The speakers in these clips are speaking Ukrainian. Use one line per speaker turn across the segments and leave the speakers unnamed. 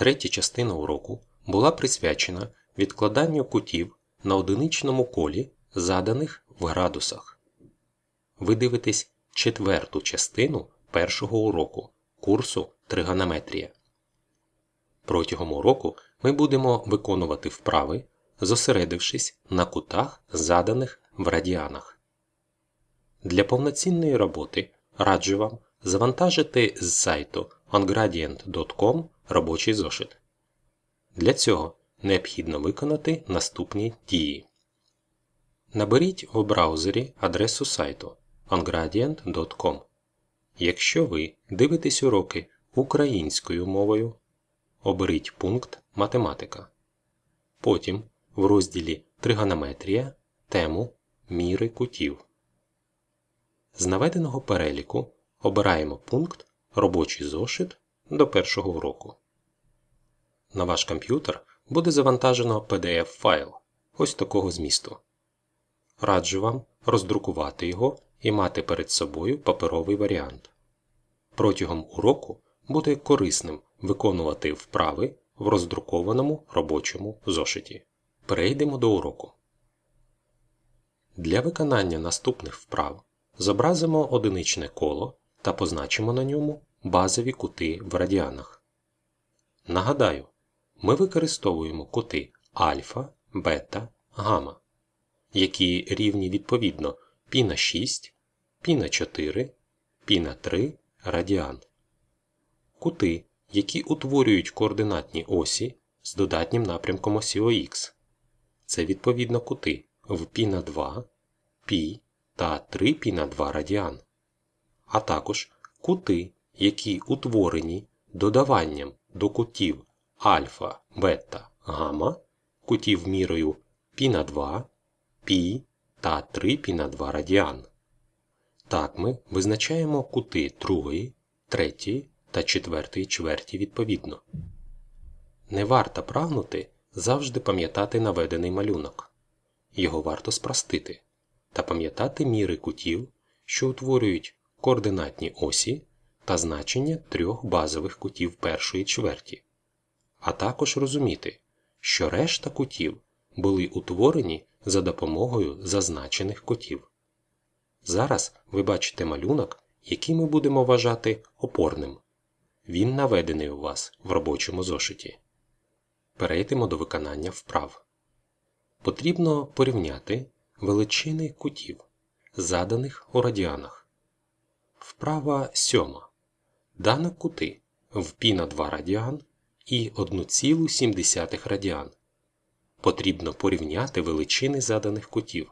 Третя частина уроку була присвячена відкладанню кутів на одиничному колі, заданих в градусах. Ви дивитесь четверту частину першого уроку курсу тригонометрія. Протягом уроку ми будемо виконувати вправи, зосередившись на кутах, заданих в радіанах. Для повноцінної роботи раджу вам завантажити з сайту ongradient.com робочий зошит. Для цього необхідно виконати наступні дії. Наберіть в браузері адресу сайту ongradient.com. Якщо ви дивитесь уроки українською мовою, оберіть пункт Математика. Потім в розділі Тригонометрія тему Міри кутів. З наведеного переліку обираємо пункт Робочий зошит до першого уроку. На ваш комп'ютер буде завантажено PDF-файл ось такого змісту. Раджу вам роздрукувати його і мати перед собою паперовий варіант. Протягом уроку буде корисним виконувати вправи в роздрукованому робочому зошиті. Перейдемо до уроку. Для виконання наступних вправ зобразимо одиничне коло та позначимо на ньому базові кути в радіанах. Нагадаю, ми використовуємо кути альфа, бета, гамма, які рівні відповідно π на 6, піна 4, піна 3 радіан. Кути, які утворюють координатні осі з додатнім напрямком осі ОХ. Це відповідно кути в піна 2, пі та 3 π на 2 радіан а також кути, які утворені додаванням до кутів альфа, бета, гамма, кутів мірою π на 2, π та 3 π на 2 радіан. Так ми визначаємо кути другої, третьої та четвертої чверті відповідно. Не варто прагнути завжди пам'ятати наведений малюнок. Його варто спростити та пам'ятати міри кутів, що утворюють координатні осі та значення трьох базових кутів першої чверті, а також розуміти, що решта кутів були утворені за допомогою зазначених кутів. Зараз ви бачите малюнок, який ми будемо вважати опорним. Він наведений у вас в робочому зошиті. Перейдемо до виконання вправ. Потрібно порівняти величини кутів, заданих у радіанах. Вправа 7. Дано кути в π на 2 радіан і 1,7 радіан. Потрібно порівняти величини заданих кутів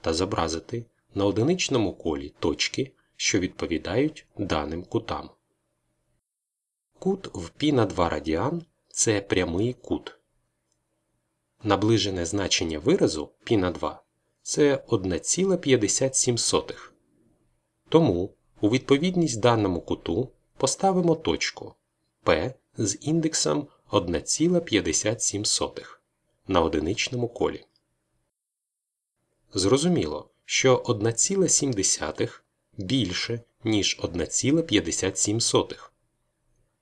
та зобразити на одиничному колі точки, що відповідають даним кутам. Кут в π на 2 радіан це прямий кут. Наближене значення виразу π на 2 це 1,57. Тому у відповідність даному куту поставимо точку P з індексом 1,57 на одиничному колі. Зрозуміло, що 1,7 більше, ніж 1,57.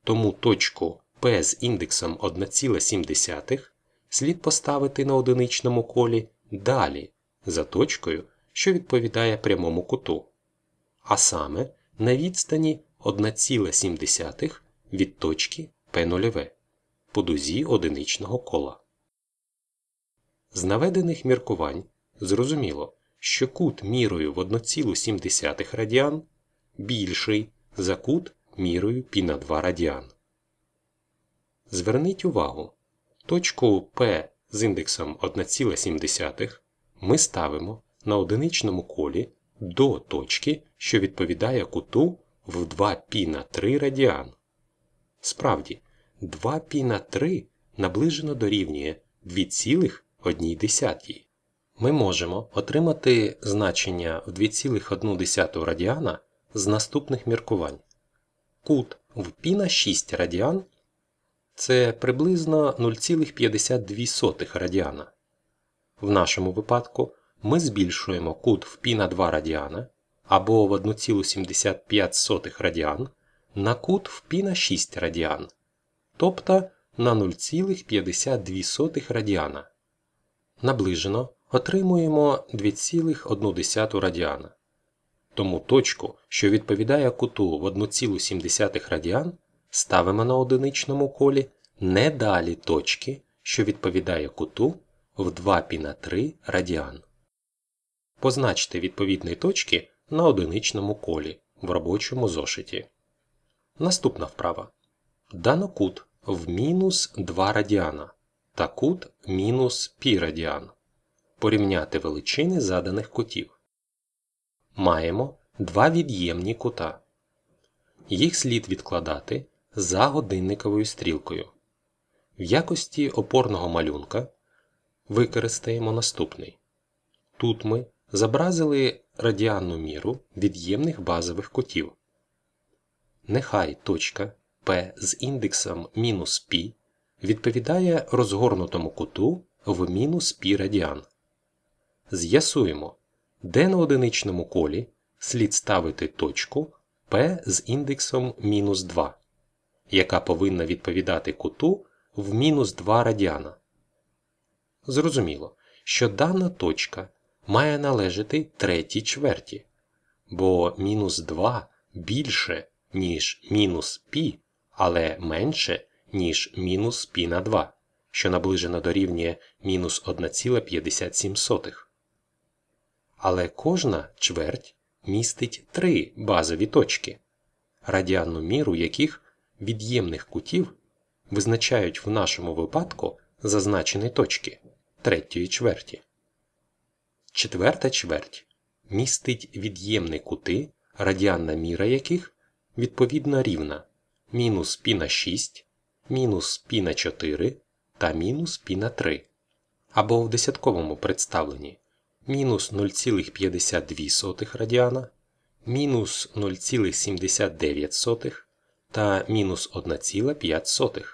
Тому точку P з індексом 1,7 слід поставити на одиничному колі далі за точкою, що відповідає прямому куту, а саме на відстані 1,7 від точки P0 по дузі одиничного кола. З наведених міркувань зрозуміло, що кут мірою в 1,7 радіан більший за кут мірою π на 2 радіан. Зверніть увагу, точку P з індексом 1,7 ми ставимо на одиничному колі до точки, що відповідає куту в 2π на 3 радіан. Справді, 2π на 3 наближено дорівнює 2,1. Ми можемо отримати значення в 2,1 радіана з наступних міркувань. Кут в π на 6 радіан це приблизно 0,52 радіана. В нашому випадку ми збільшуємо кут в π на 2 радіана або в 1,75 радіан на кут в π на 6 радіан, тобто на 0,52 радіана. Наближено отримуємо 2,1 радіана. Тому точку, що відповідає куту в 1,7 радіан, ставимо на одиничному колі не далі точки, що відповідає куту в 2 пі на 3 радіан. Позначте відповідні точки на одиничному колі в робочому зошиті. Наступна вправа. Дано кут в мінус 2 радіана та кут мінус пі радіан. Порівняти величини заданих кутів. Маємо два від'ємні кута. Їх слід відкладати за годинниковою стрілкою. В якості опорного малюнка використаємо наступний. Тут ми зобразили радіанну міру від'ємних базових кутів. Нехай точка P з індексом мінус π відповідає розгорнутому куту в мінус π радіан. З'ясуємо, де на одиничному колі слід ставити точку P з індексом мінус 2, яка повинна відповідати куту в мінус 2 радіана. Зрозуміло, що дана точка має належати третій чверті, бо мінус 2 більше, ніж мінус π, але менше, ніж мінус π на 2, що наближено дорівнює мінус 1,57. Але кожна чверть містить три базові точки, радіанну міру яких від'ємних кутів визначають в нашому випадку зазначені точки третьої чверті. Четверта чверть. Містить від'ємні кути, радіанна міра яких відповідно рівна. Мінус пі на 6, мінус пі на 4 та мінус пі на 3, або в десятковому представленні. Мінус 0,52 радіана, мінус 0,79 та мінус 1,5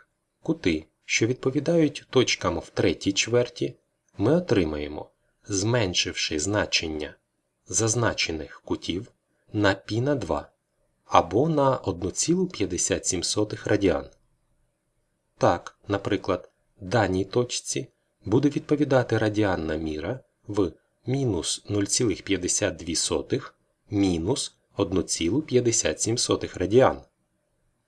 кути, що відповідають точкам в третій чверті, ми отримаємо зменшивши значення зазначених кутів на π на 2 або на 1,57 радіан. Так, наприклад, даній точці буде відповідати радіанна міра в мінус 0,52 мінус 1,57 радіан,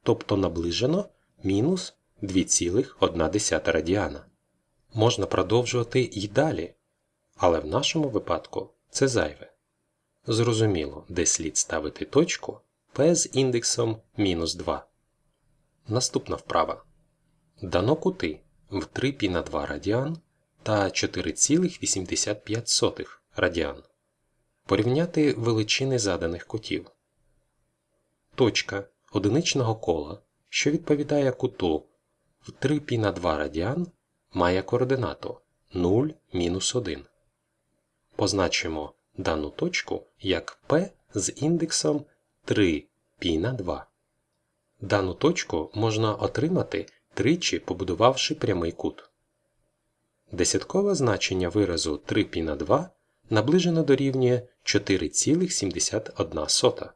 тобто наближено мінус 2,1 радіана. Можна продовжувати і далі, але в нашому випадку це зайве. Зрозуміло, де слід ставити точку P з індексом мінус 2. Наступна вправа. Дано кути в 3 π на 2 радіан та 4,85 радіан. Порівняти величини заданих кутів. Точка одиничного кола, що відповідає куту в 3 π на 2 радіан, має координату 0 мінус 1. Позначимо дану точку як P з індексом 3 π на 2. Дану точку можна отримати тричі побудувавши прямий кут. Десяткове значення виразу 3 π на 2 наближено дорівнює 4,71.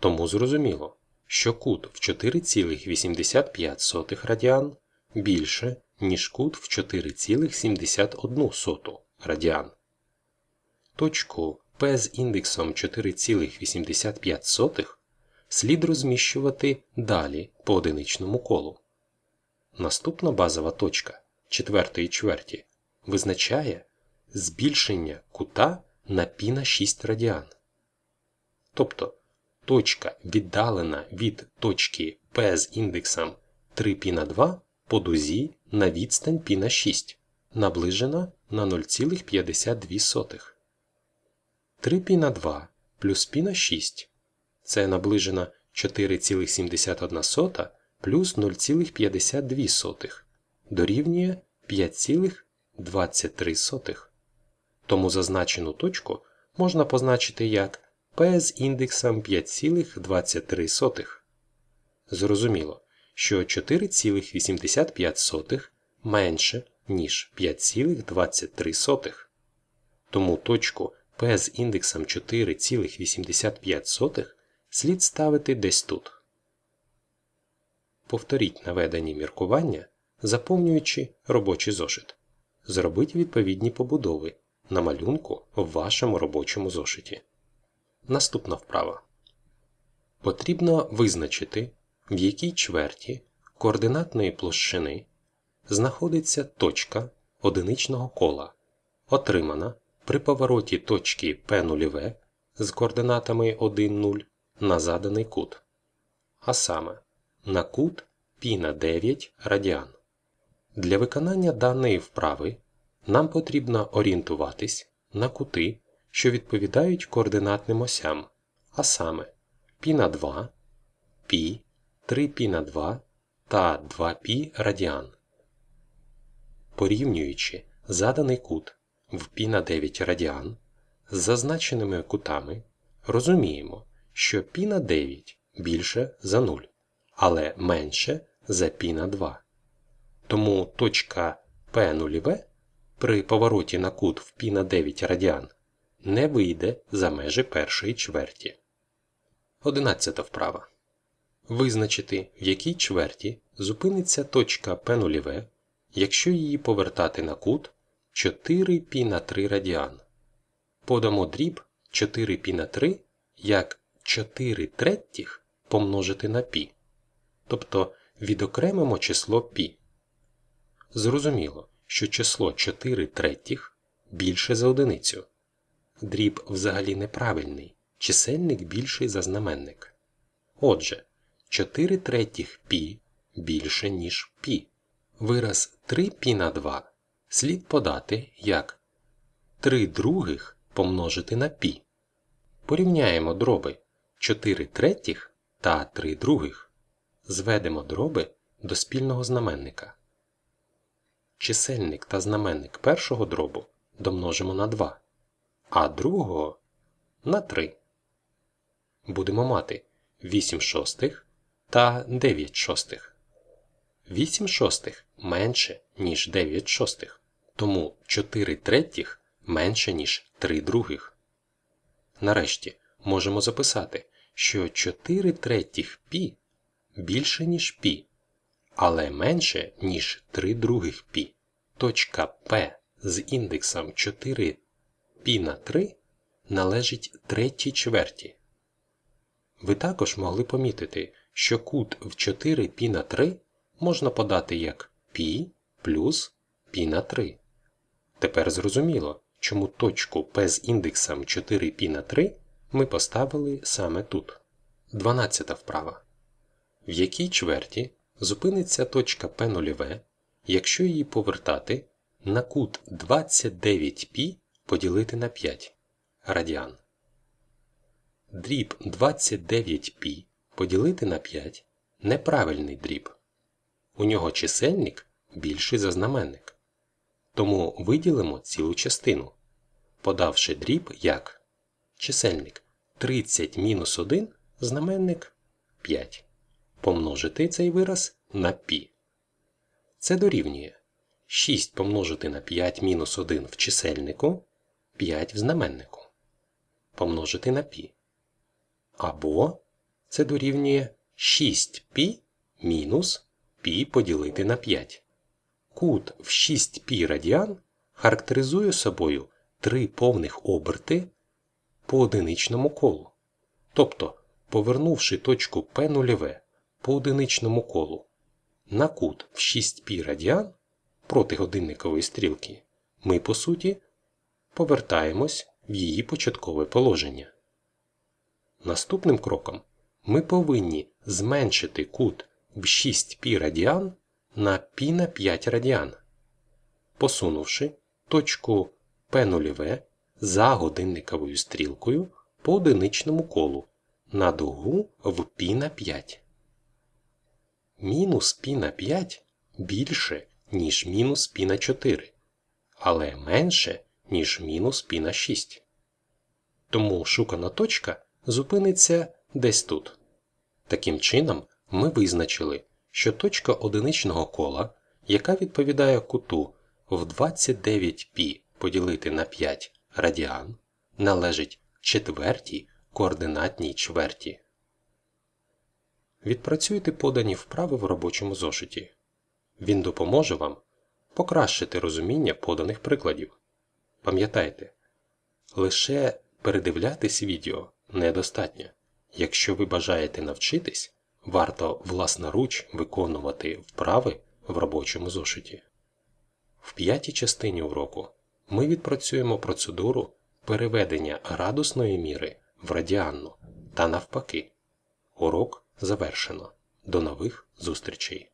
Тому зрозуміло, що кут в 4,85 радіан більше, ніж кут в 4,71 радіан Точку P з індексом 4,85 слід розміщувати далі по одиничному колу. Наступна базова точка четвертої чверті визначає збільшення кута на π на 6 радіан. Тобто точка віддалена від точки P з індексом 3 π на 2 по дузі на відстань π на 6, наближена на 0,52. 3 π на 2 плюс π на 6 це наближена 4,71 плюс 0,52 дорівнює 5,23. Тому зазначену точку можна позначити як P з індексом 5,23. Зрозуміло, що 4,85 менше, ніж 5,23. Тому точку P з індексом 4,85 слід ставити десь тут. Повторіть наведені міркування заповнюючи робочий зошит. Зробіть відповідні побудови на малюнку в вашому робочому зошиті. Наступна вправа. Потрібно визначити, в якій чверті координатної площини знаходиться точка одиничного кола, отримана при повороті точки P0 з координатами 1, 0 на заданий кут, а саме на кут π на 9 радіан. Для виконання даної вправи нам потрібно орієнтуватись на кути, що відповідають координатним осям, а саме π на 2, π, 3π на 2 та 2π радіан. Порівнюючи заданий кут в π на 9 радіан з зазначеними кутами, розуміємо, що π на 9 більше за 0, але менше за π на 2. Тому точка P0 при повороті на кут в π на 9 радіан не вийде за межі першої чверті. Одинадцята вправа. Визначити, в якій чверті зупиниться точка P0, якщо її повертати на кут 4 π на 3 радіан. Подамо дріб 4 π на 3 як 4 третіх помножити на π. Тобто відокремимо число π. Зрозуміло, що число 4 третіх більше за одиницю. Дріб взагалі неправильний, чисельник більший за знаменник. Отже, 4 третіх π більше, ніж π. Вираз 3 π на 2 слід подати як 3 других помножити на π. Порівняємо дроби 4 третіх та 3 других. Зведемо дроби до спільного знаменника. Чисельник та знаменник першого дробу домножимо на 2, а другого на 3. Будемо мати 8 шостих та 9 шостих. 8 шостих менше, ніж 9 шостих, тому 4 третіх менше, ніж 3 других. Нарешті можемо записати, що 4 третіх пі більше, ніж пі, але менше, ніж 3 других пі. Точка P з індексом 4 π на 3 належить третій чверті. Ви також могли помітити, що кут в 4 π на 3 можна подати як π плюс π на 3. Тепер зрозуміло, чому точку P з індексом 4 π на 3 ми поставили саме тут. 12 вправа. В якій чверті зупиниться точка P0, якщо її повертати на кут 29π поділити на 5 радіан. Дріб 29π поділити на 5 неправильний дріб. У нього чисельник більший за знаменник. Тому виділимо цілу частину, подавши дріб як чисельник 30 мінус 1 знаменник 5. Помножити цей вираз на π. Це дорівнює 6 помножити на 5 мінус 1 в чисельнику 5 в знаменнику. Помножити на π. Або це дорівнює 6π мінус π поділити на 5. Кут в 6π радіан характеризує собою три повних оберти по одиничному колу. Тобто, повернувши точку P0 по одиничному колу на кут в 6π радіан проти годинникової стрілки, ми, по суті, повертаємось в її початкове положення. Наступним кроком ми повинні зменшити кут в 6π радіан на π на 5 радіан, посунувши точку P0 за годинниковою стрілкою по одиничному колу на дугу в π на 5. Мінус π на 5 більше, ніж мінус π на 4, але менше, ніж мінус π на 6. Тому шукана точка зупиниться десь тут. Таким чином, ми визначили, що точка одиничного кола, яка відповідає куту в 29π поділити на 5 радіан, належить четвертій координатній чверті. Відпрацюйте подані вправи в робочому зошиті. Він допоможе вам покращити розуміння поданих прикладів. Пам'ятайте, лише передивлятись відео недостатньо. Якщо ви бажаєте навчитись, варто власноруч виконувати вправи в робочому зошиті. В п'ятій частині уроку ми відпрацюємо процедуру переведення градусної міри в радіанну та навпаки. Урок завершено. До нових зустрічей!